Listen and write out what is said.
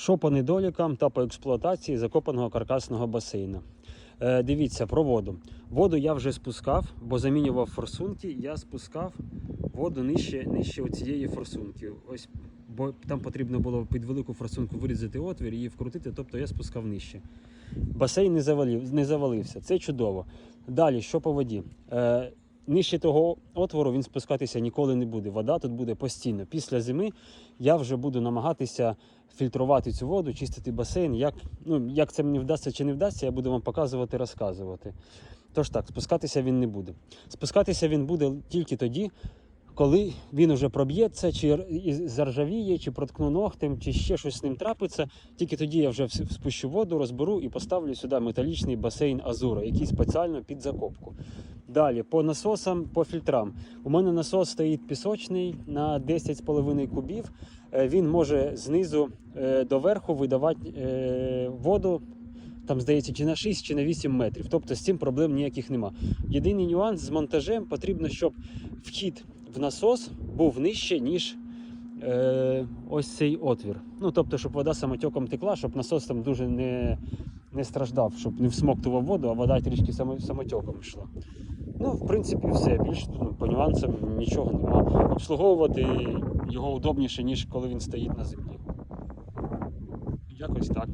Що по недолікам та по експлуатації закопаного каркасного басейну? Е, дивіться про воду. Воду я вже спускав, бо замінював форсунки. Я спускав воду нижче, нижче цієї форсунки. Ось, бо там потрібно було під велику форсунку вирізати отвір і вкрутити, тобто я спускав нижче. Басейн не, завалив, не завалився. Це чудово. Далі, що по воді? Е, нижче того отвору він спускатися ніколи не буде. Вода тут буде постійно. Після зими я вже буду намагатися фільтрувати цю воду, чистити басейн. Як, ну, як це мені вдасться чи не вдасться, я буду вам показувати, розказувати. Тож так, спускатися він не буде. Спускатися він буде тільки тоді, коли він уже проб'ється, чи заржавіє, чи проткну ногтем, чи ще щось з ним трапиться. Тільки тоді я вже спущу воду, розберу і поставлю сюди металічний басейн Азура, який спеціально під закопку. Далі, по насосам, по фільтрам. У мене насос стоїть пісочний на 10,5 кубів. Е, Він може знизу е, до верху видавати е, воду. Там, здається, чи на 6, чи на 8 метрів. Тобто з цим проблем ніяких нема. Єдиний нюанс з монтажем потрібно, щоб вхід в насос був нижче, ніж е, ось цей отвір. Ну, тобто, щоб вода самотеком текла, щоб насос там дуже не, не страждав, щоб не всмоктував воду, а вода трішки самотьоком йшла. Ну, в принципі, все. Більш ну, по нюансам нічого нема. Обслуговувати його удобніше, ніж коли він стоїть на землі. Якось так.